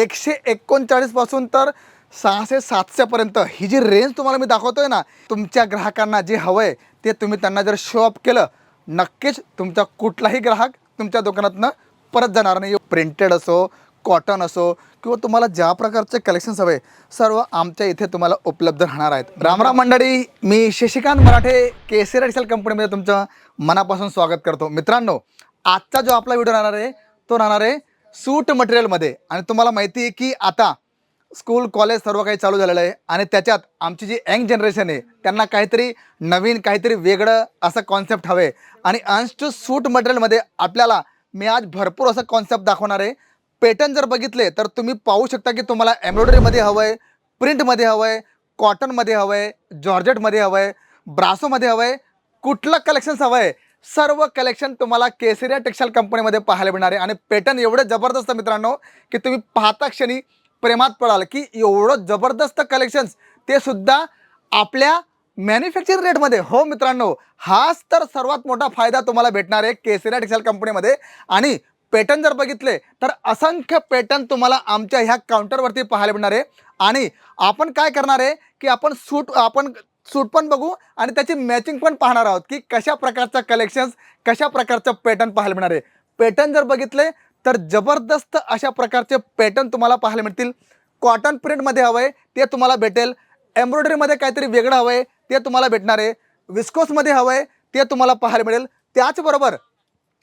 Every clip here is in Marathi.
एकशे एकोणचाळीसपासून तर सहाशे सातशेपर्यंत ही जी रेंज तुम्हाला मी दाखवतो आहे ना तुमच्या ग्राहकांना जे हवं आहे ते तुम्ही त्यांना जर शो अप केलं नक्कीच तुमचा कुठलाही ग्राहक तुमच्या दुकानातनं परत जाणार नाही. प्रिंटेड असो कॉटन असो किंवा तुम्हाला ज्या प्रकारचे कलेक्शन्स हवे सर्व आमच्या इथे तुम्हाला उपलब्ध राहणार आहेत. रामराम मंडळी मी शशिकांत मराठे केसर एक्सेल कंपनीमध्ये तुमचं मनापासून स्वागत करतो. मित्रांनो आजचा जो आपला व्हिडिओ राहणार आहे तो राहणार आहे सूट मटेरियलमध्ये. आणि तुम्हाला माहिती आहे की आता स्कूल कॉलेज सर्व काही चालू झालेलं आहे. आणि त्याच्यात आमची जी यंग जनरेशन आहे त्यांना काहीतरी नवीन काहीतरी वेगळं असं कॉन्सेप्ट हवे आणि अंश टू सूट मटेरियलमध्ये आपल्याला मी आज भरपूर असं कॉन्सेप्ट दाखवणार आहे. पॅटर्न जर बघितले तर तुम्ही पाहू शकता की तुम्हाला एम्ब्रॉयडरीमध्ये हवं आहे प्रिंटमध्ये हवं आहे कॉटनमध्ये हवं आहे जॉर्जेटमध्ये हवं आहे ब्रासोमध्ये हवं आहे कुठलं कलेक्शन्स हवं आहे सर्व कलेक्शन तुम्हाला केसरिया टेक्स्टाईल कंपनीमध्ये पाहायला मिळणार आहे. आणि पॅटर्न एवढं जबरदस्त मित्रांनो की तुम्ही पाहता क्षणी प्रेमात पडाल की एवढं जबरदस्त कलेक्शन्स ते सुद्धा आपल्या मॅन्युफॅक्चरिंग रेटमध्ये हो मित्रांनो हाच तर सर्वात मोठा फायदा तुम्हाला भेटणार आहे केसरिया टेक्स्टाईल कंपनीमध्ये आणि पॅटर्न जर बघितले तर असंख्य पॅटर्न तुम्हाला आमच्या ह्या काउंटरवरती पाहायला मिळणार आहे. आणि आपण काय करणार आहे की आपण सूट आपण सूट पण बघू आणि त्याची मॅचिंग पण पाहणार आहोत की कशा प्रकारचं कलेक्शन्स कशा प्रकारचं पॅटर्न पाहायला मिळणार आहे. पॅटर्न जर बघितले तर जबरदस्त अशा प्रकारचे पॅटर्न तुम्हाला पाहायला मिळतील. कॉटन प्रिंटमध्ये हवं आहे ते तुम्हाला भेटेल. एम्ब्रॉयडरीमध्ये काहीतरी वेगळं हवं आहे ते तुम्हाला भेटणार आहे. विस्कोसमध्ये हवं आहे ते तुम्हाला पाहायला मिळेल. त्याचबरोबर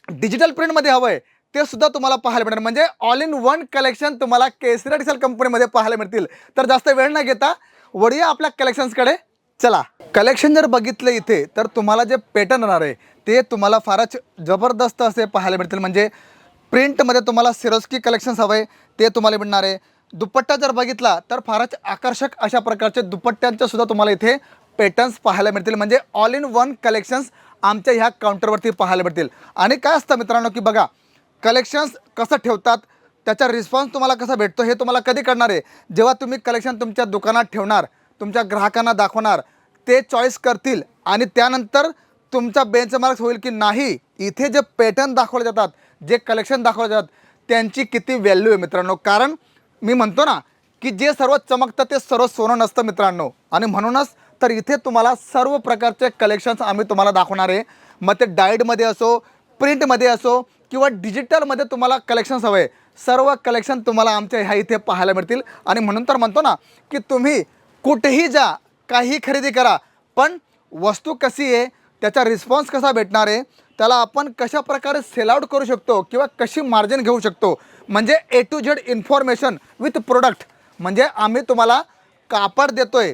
डिजिटल प्रिंटमध्ये हवं आहे ते सुद्धा तुम्हाला पाहायला मिळणार. म्हणजे ऑल इन वन कलेक्शन तुम्हाला केसरी डिसल कंपनीमध्ये पाहायला मिळतील. तर जास्त वेळ न घेता वडिया आपल्या कलेक्शन्सकडे चला कलेक्शन जर बघितलं इथे तर तुम्हाला जे पॅटर्न येणार आहे ते तुम्हाला फारच जबरदस्त असे पाहायला मिळतील. म्हणजे प्रिंटमध्ये तुम्हाला सिरोस्की कलेक्शन्स हवे ते तुम्हाला मिळणार आहे. दुपट्टा जर बघितला तर फारच आकर्षक अशा प्रकारचे दुपट्ट्यांचे सुद्धा तुम्हाला इथे पॅटर्न्स पाहायला मिळतील. म्हणजे ऑल इन वन कलेक्शन्स आमच्या ह्या काउंटरवरती पाहायला मिळतील. आणि काय असतं मित्रांनो की बघा कलेक्शन्स कसं ठेवतात त्याचा रिस्पॉन्स तुम्हाला कसा भेटतो हे तुम्हाला कधी कळणार आहे. जेव्हा तुम्ही कलेक्शन तुमच्या दुकानात ठेवणार तुमच्या ग्राहकांना दाखवणार ते चॉईस करतील आणि त्यानंतर तुमचा बेंचमार्क्स होईल की नाही इथे जे पॅटर्न दाखवले जातात जे कलेक्शन दाखवले जातात त्यांची किती व्हॅल्यू आहे मित्रांनो? कारण मी म्हणतो ना की जे सर्व चमकतं ते सर्व सोनं नसतं मित्रांनो. आणि म्हणूनच तर इथे तुम्हाला सर्व प्रकारचे कलेक्शन्स आम्ही तुम्हाला दाखवणार आहे. मग ते डाईडमध्ये असो प्रिंटमध्ये असो किंवा डिजिटलमध्ये तुम्हाला कलेक्शन्स हवे सर्व कलेक्शन तुम्हाला आमच्या ह्या इथे पाहायला मिळतील. आणि म्हणून तर म्हणतो ना की तुम्ही कुठेही जा काही खरेदी करा पण वस्तू कशी आहे त्याचा रिस्पॉन्स कसा भेटणार आहे त्याला आपण कशा प्रकारे सेल आउट करू शकतो किंवा कशी मार्जिन घेऊ शकतो म्हणजे A to Z information with product म्हणजे आम्ही तुम्हाला कापड देतो आहे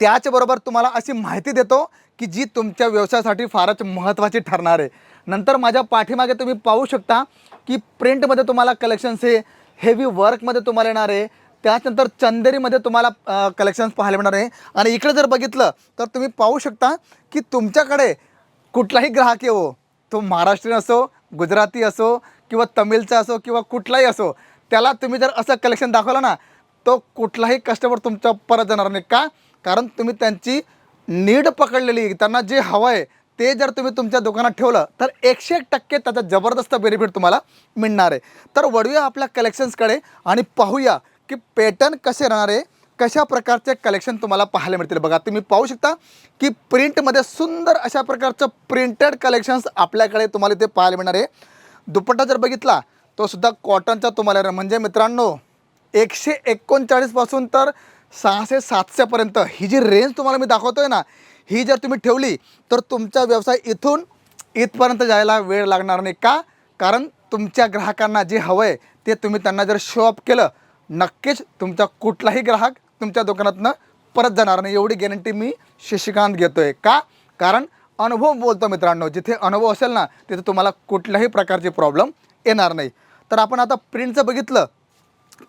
त्याचबरोबर तुम्हाला अशी माहिती देतो की जी तुमच्या व्यवसायासाठी फारच महत्त्वाची ठरणार आहे. नंतर माझ्या पाठीमागे तुम्ही पाहू शकता की प्रिंटमध्ये तुम्हाला कलेक्शन्स हे हेवी वर्कमध्ये तुम्हाला येणार आहे त्याच्यानंतर चंदेरीमध्ये तुम्हाला कलेक्शन्स पाहायला मिळणार आहे. आणि इकडे जर बघितलं तर तुम्ही पाहू शकता की तुमच्याकडे कुठलाही ग्राहक येवो तो महाराष्ट्रीयन असो गुजराती असो किंवा तमिळचा असो किंवा कुठलाही असो त्याला तुम्ही जर असं कलेक्शन दाखवलं ना तो कुठलाही कस्टमर तुमच्या परत जाणार नाही. का? कारण तुम्ही त्यांची नीड पकडलेली त्यांना जे हवं आहे ते जर तुम्ही तुमच्या दुकानात ठेवलं तर एकशे एक टक्के त्याचा जबरदस्त बेनिफिट तुम्हाला मिळणार आहे. तर वळूया आपल्या कलेक्शन्सकडे आणि पाहूया की पॅटर्न कसे राहणार आहे कशा प्रकारचे कलेक्शन तुम्हाला पाहायला मिळतील? बघा तुम्ही पाहू शकता की प्रिंटमध्ये सुंदर अशा प्रकारचं प्रिंटेड कलेक्शन्स आपल्याकडे तुम्हाला इथे पाहायला मिळणार आहे. दुपट्टा जर बघितला तो सुद्धा कॉटनचा तुम्हाला म्हणजे मित्रांनो एकशे एकोणचाळीसपासून तर सहाशे सातशेपर्यंत ही जी रेंज तुम्हाला मी दाखवतो आहे ना ही जर तुम्ही ठेवली तर तुमचा व्यवसाय इथून इथपर्यंत जायला वेळ लागणार नाही. का? कारण तुमच्या ग्राहकांना जे हवं आहे ते तुम्ही त्यांना जर शो अप केलं नक्कीच तुमचा कुठलाही ग्राहक तुमच्या दुकानातनं परत जाणार नाही. एवढी गॅरंटी मी शशिकांत घेतो आहे का? कारण अनुभव बोलतो मित्रांनो जिथे अनुभव असेल ना तिथे तुम्हाला कुठल्याही प्रकारचे प्रॉब्लेम येणार नाही. तर आपण आता प्रिंटचं बघितलं.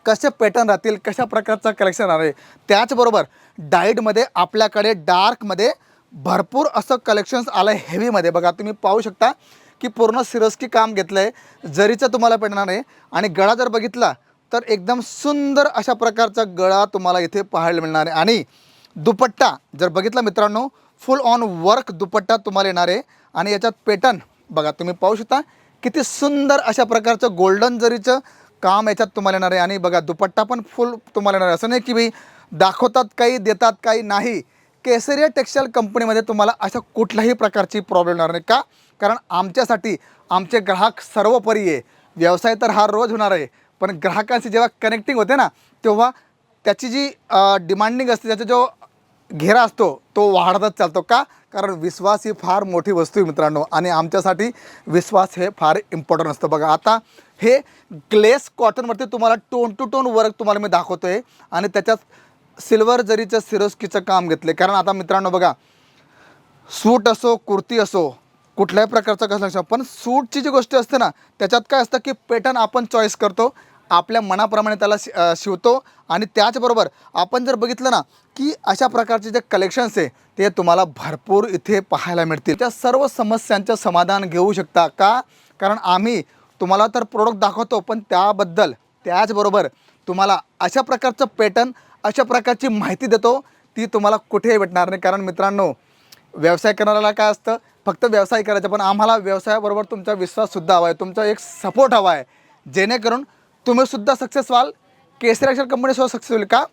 कसे पॅटर्न राहतील कशा प्रकारचं कलेक्शन राहणार आहे? त्याचबरोबर डाईटमध्ये आपल्याकडे डार्कमध्ये भरपूर असं कलेक्शन्स आलं आहे हेवीमध्ये बघा तुम्ही पाहू शकता की पूर्ण सिरस्की काम घेतलं आहे जरीचं तुम्हाला पेटणार आहे आणि गळा जर बघितला तर एकदम सुंदर अशा प्रकारचा गळा तुम्हाला इथे पाहायला मिळणार आहे. आणि दुपट्टा जर बघितला मित्रांनो फुल ऑन वर्क दुपट्टा तुम्हाला येणार आहे. आणि याच्यात पॅटर्न बघा तुम्ही पाहू शकता. किती सुंदर अशा प्रकारचं गोल्डन जरीचं काम याच्यात तुम्हाला येणार आहे. आणि बघा दुपट्टा पण फुल तुम्हाला येणार आहे. असं नाही की भाई दाखवतात काही देतात काही नाही. केसरिया टेक्स्टाईल कंपनीमध्ये तुम्हाला अशा कुठल्याही प्रकारची प्रॉब्लेम येणार नाही. का? कारण आमच्यासाठी आमचे ग्राहक सर्वोपरी आहे. व्यवसाय तर हा रोज होणार आहे. पण ग्राहकांशी जेव्हा कनेक्टिंग होते ना तेव्हा त्याची जी डिमांडिंग असते त्याचा जो घेरा असतो तो वाढतच चालतो. का? कारण विश्वास ही फार मोठी वस्तू आहे मित्रांनो. आणि आमच्यासाठी विश्वास हे फार इम्पॉर्टंट असतं. बघा आता हे ग्लेस कॉटनवरती तुम्हाला टोन टू टोन वर्क तुम्हाला मी दाखवतो आहे आणि त्याच्यात सिल्वर जरीचं सिरोस्कीचं काम घेतलं कारण आता मित्रांनो बघा सूट असो कुर्ती असो कुठल्याही प्रकारचा घास लागू पण सूटची जी गोष्ट असते ना त्याच्यात काय असतं की पॅटर्न आपण चॉईस करतो आपल्या मनाप्रमाणे त्याला शि शिवतो आणि त्याचबरोबर आपण जर बघितलं ना की अशा प्रकारचे जे कलेक्शन्स आहे ते तुम्हाला भरपूर इथे पाहायला मिळतील. त्या सर्व समस्यांचं समाधान घेऊ शकता का? कारण आम्ही तुम्हाला तर प्रोडक्ट दाखवतो पण त्याबद्दल त्याचबरोबर तुम्हाला अशा प्रकारचं पॅटर्न अशा प्रकारची माहिती देतो ती तुम्हाला कुठेही भेटणार नाही. कारण मित्रांनो व्यवसाय करणाऱ्याला काय असतं? फक्त व्यवसाय करायचा पण आम्हाला व्यवसायाबरोबर तुमचा विश्वाससुद्धा हवा आहे. तुमचा एक सपोर्ट हवा आहे. जेणेकरून तुम्हीसुद्धा सक्सेस व्हाल. केसरी अक्षर कंपनीसुद्धा सक्सेस होईल का?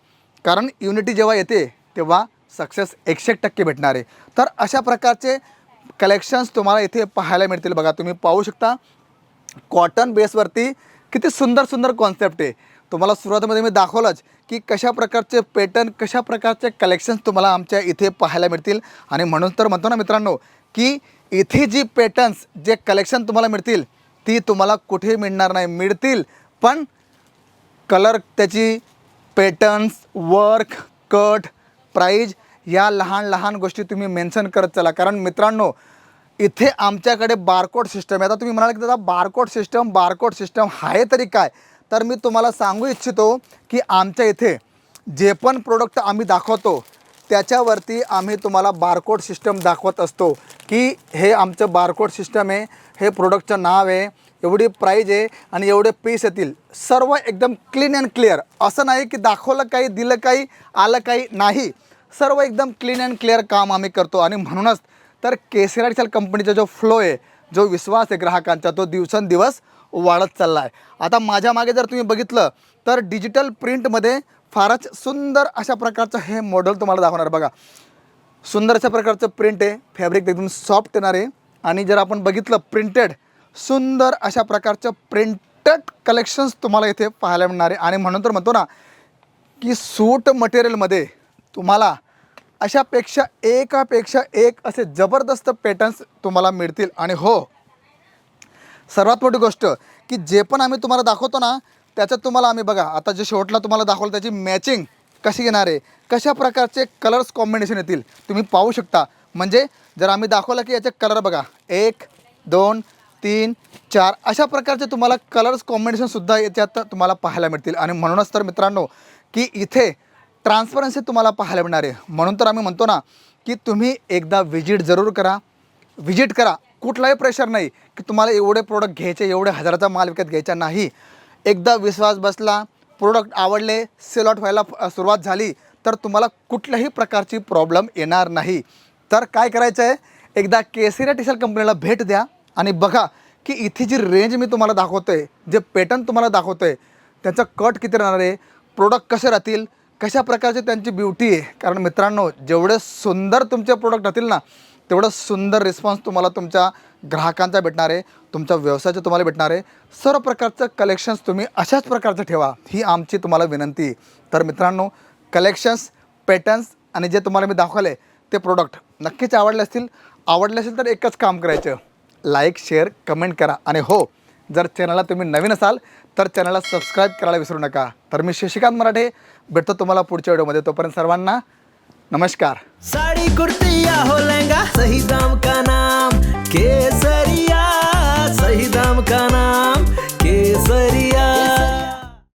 कारण युनिटी जेव्हा येते तेव्हा सक्सेस एकशे एक टक्के भेटणार आहे. तर अशा प्रकारचे कलेक्शन्स तुम्हाला इथे पाहायला मिळतील. बघा तुम्ही पाहू शकता कॉटन बेसवरती किती सुंदर सुंदर कॉन्सेप्ट आहे. तुम्हाला सुरुवातीमध्ये मी दाखवलंच की कशा प्रकारचे पॅटर्न कशा प्रकारचे कलेक्शन्स तुम्हाला आमच्या इथे पाहायला मिळतील. आणि म्हणून तर म्हणतो ना मित्रांनो की इथे जी पॅटर्न्स जे कलेक्शन तुम्हाला मिळतील ती तुम्हाला कुठेही मिळणार नाही. मिळतील पण कलर त्याची पॅटर्न्स वर्क कट प्राईज या लहान लहान गोष्टी तुम्ही मेन्शन करत चला. कारण मित्रांनो इथे आमच्याकडे बारकोड सिस्टम आहे. आता तुम्ही म्हणाल की दादा बारकोड सिस्टम बारकोड सिस्टम आहे तरी काय? तर मी तुम्हाला सांगू इच्छितो की आमच्या इथे जे पण प्रोडक्ट आम्ही दाखवतो त्याच्यावरती आम्ही तुम्हाला बारकोड सिस्टम दाखवत असतो की हे आमचं बारकोड सिस्टम आहे हे प्रोडक्टचं नाव आहे एवढी प्राईज आहे आणि एवढे पीस येतील. सर्व एकदम क्लीन अँड क्लिअर असं नाही की दाखवलं काही दिलं काही आलं काही नाही. सर्व एकदम क्लीन अँड क्लिअर काम आम्ही करतो आणि म्हणूनच तर केसराडीसल कंपनीचा जो फ्लो आहे जो विश्वास आहे ग्राहकांचा तो दिवसेंदिवस वाढत चालला आहे आता माझ्या मागे जर तुम्ही बघितलं तर डिजिटल प्रिंटमध्ये फारच सुंदर अशा प्रकारचं हे मॉडेल तुम्हाला दाखवणार बघा. सुंदर अशा प्रकारचं प्रिंट आहे फॅब्रिक एकदम सॉफ्ट येणार आहे. आणि जर आपण बघितलं प्रिंटेड सुंदर अशा प्रकारचं प्रिंटेड कलेक्शन्स तुम्हाला इथे पाहायला मिळणार आहे. आणि म्हणून तर म्हणतो ना की सूट मटेरियलमध्ये तुम्हाला अशापेक्षा एकापेक्षा एक असे जबरदस्त पॅटर्न्स तुम्हाला मिळतील. आणि हो सर्वात मोठी गोष्ट की जे पण आम्ही तुम्हाला दाखवतो ना त्याच्यात तुम्हाला आम्ही बघा आता जे शेवटला तुम्हाला दाखवलं त्याची मॅचिंग कशी येणार आहे कशा प्रकारचे कलर्स कॉम्बिनेशन येतील तुम्ही पाहू शकता. म्हणजे जर आम्ही दाखवलं की याचे कलर बघा एक दोन तीन चार अशा प्रकारचे तुम्हाला कलर्स कॉम्बिनेशनसुद्धा याच्यात तुम्हाला पाहायला मिळतील. आणि म्हणूनच तर मित्रांनो की इथे ट्रान्सपरन्सी तुम्हाला पाहायला मिळणार आहे. म्हणून तर आम्ही म्हणतो ना की तुम्ही एकदा व्हिजिट जरूर करा व्हिजिट करा. कुठलाही प्रेशर नाही की तुम्हाला एवढे प्रोडक्ट घ्यायचे एवढे हजाराचा माल विकत घ्यायचा नाही. एकदा विश्वास बसला प्रोडक्ट आवडले सेल आउट व्हायला सुरुवात झाली तर तुम्हाला कुठल्याही प्रकारची प्रॉब्लेम येणार नाही. तर काय करायचं आहे एकदा केसरिया टीशल कंपनीला भेट द्या आणि बघा की इथे जी रेंज मी तुम्हाला दाखवतो आहे जे पॅटर्न तुम्हाला दाखवतो आहे त्याचं कट किती राहणार आहे? प्रोडक्ट कसे राहतील? कशा प्रकारची त्यांची ब्युटी आहे? कारण मित्रांनो जेवढे सुंदर तुमचे प्रोडक्ट राहतील ना तेवढं सुंदर रिस्पॉन्स तुम्हाला तुमच्या ग्राहकांचा भेटणार आहे तुमच्या व्यवसायाचं तुम्हाला भेटणार आहे. सर्व प्रकारचं कलेक्शन्स तुम्ही अशाच प्रकारचं ठेवा ही आमची तुम्हाला विनंती. तर मित्रांनो कलेक्शन्स पॅटर्न्स आणि जे तुम्हाला मी दाखवले ते प्रोडक्ट नक्कीच आवडले असतील. आवडले असेल तर एकच काम करायचं. लाईक शेअर कमेंट करा. आणि हो जर चॅनलला तुम्ही नवीन असाल तर चॅनलला सबस्क्राईब करायला विसरू नका. तर मी शशिकांत मराठे भेटतो तुम्हाला पुढच्या व्हिडिओमध्ये तोपर्यंत सर्वांना नमस्कार. साड़ी कुर्तिया हो लहंगा सही दाम का नाम केसरिया सही दाम का नाम।